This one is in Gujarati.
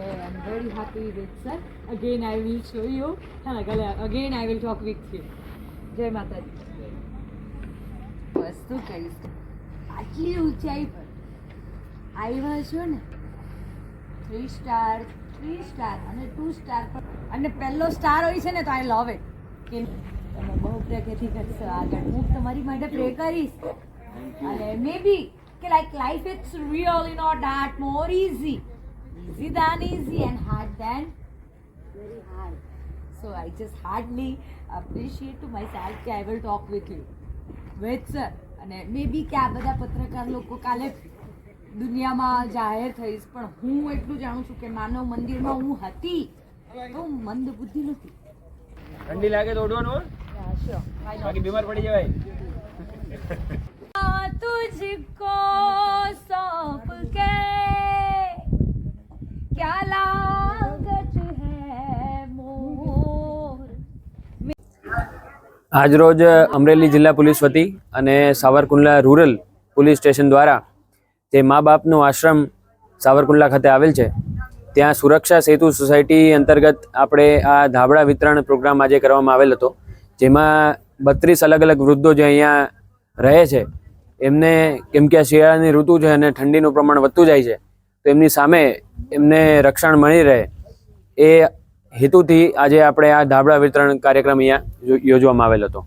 Okay, I'm very happy with sir. Again, I will show you. Again, I will talk with you. જય માતાજી વસ્તુ કહીશ. આટલી ઊંચાઈ પર. આવ્યા છો ને? થ્રી સ્ટાર થ્રી સ્ટાર અને ટુ સ્ટાર પર. અને પહેલો સ્ટાર હોય છે ને તો આઈ લવ ઇટ કે તમે બહુ પ્રગતિ કરશો. આગળ હું તમારી માટે પ્રે કરીશ. અને મે બી કે like life it's real in not that more easy Zidane easy and hard than very hard. So I just hardly appreciate to myself that I will talk with you. With sir. અને મે બી કે આ બધા પત્રકાર લોકો કાલે દુનિયામાં જાહેર થઈશ પણ હું એટલું જાણું છું કે માનવ મંદિરમાં હું હતી તો મંદ બુદ્ધિ નથી ઠંડી લાગે તો ઓઢવાનું બાકી બીમાર પડી જવાય તુજ આજરોજ અમરેલી જિલ્લા પોલીસ વતી અને સાવરકુંડલા રૂરલ પોલીસ સ્ટેશન દ્વારા જે મા બાપનો આશ્રમ સાવરકુંડલા ખાતે આવેલ છે, ત્યાં સુરક્ષા સેતુ સોસાયટી અંતર્ગત આપણે આ ધાબળા વિતરણ પ્રોગ્રામ આજે કરવામાં આવેલ હતો, જેમાં બત્રીસ અલગ અલગ વૃદ્ધો જે અહીંયા રહે છે, એમને કેમ કે શિયાળાની ઋતુ છે અને ઠંડીનું પ્રમાણ વધતું જાય છે, તો એમની સામે એમને રક્ષણ મળી રહે, એ હેતુથી આજે આપણે આ ધાબળા વિતરણ કાર્યક્રમ અહીંયા યોજવામાં આવેલ હતો.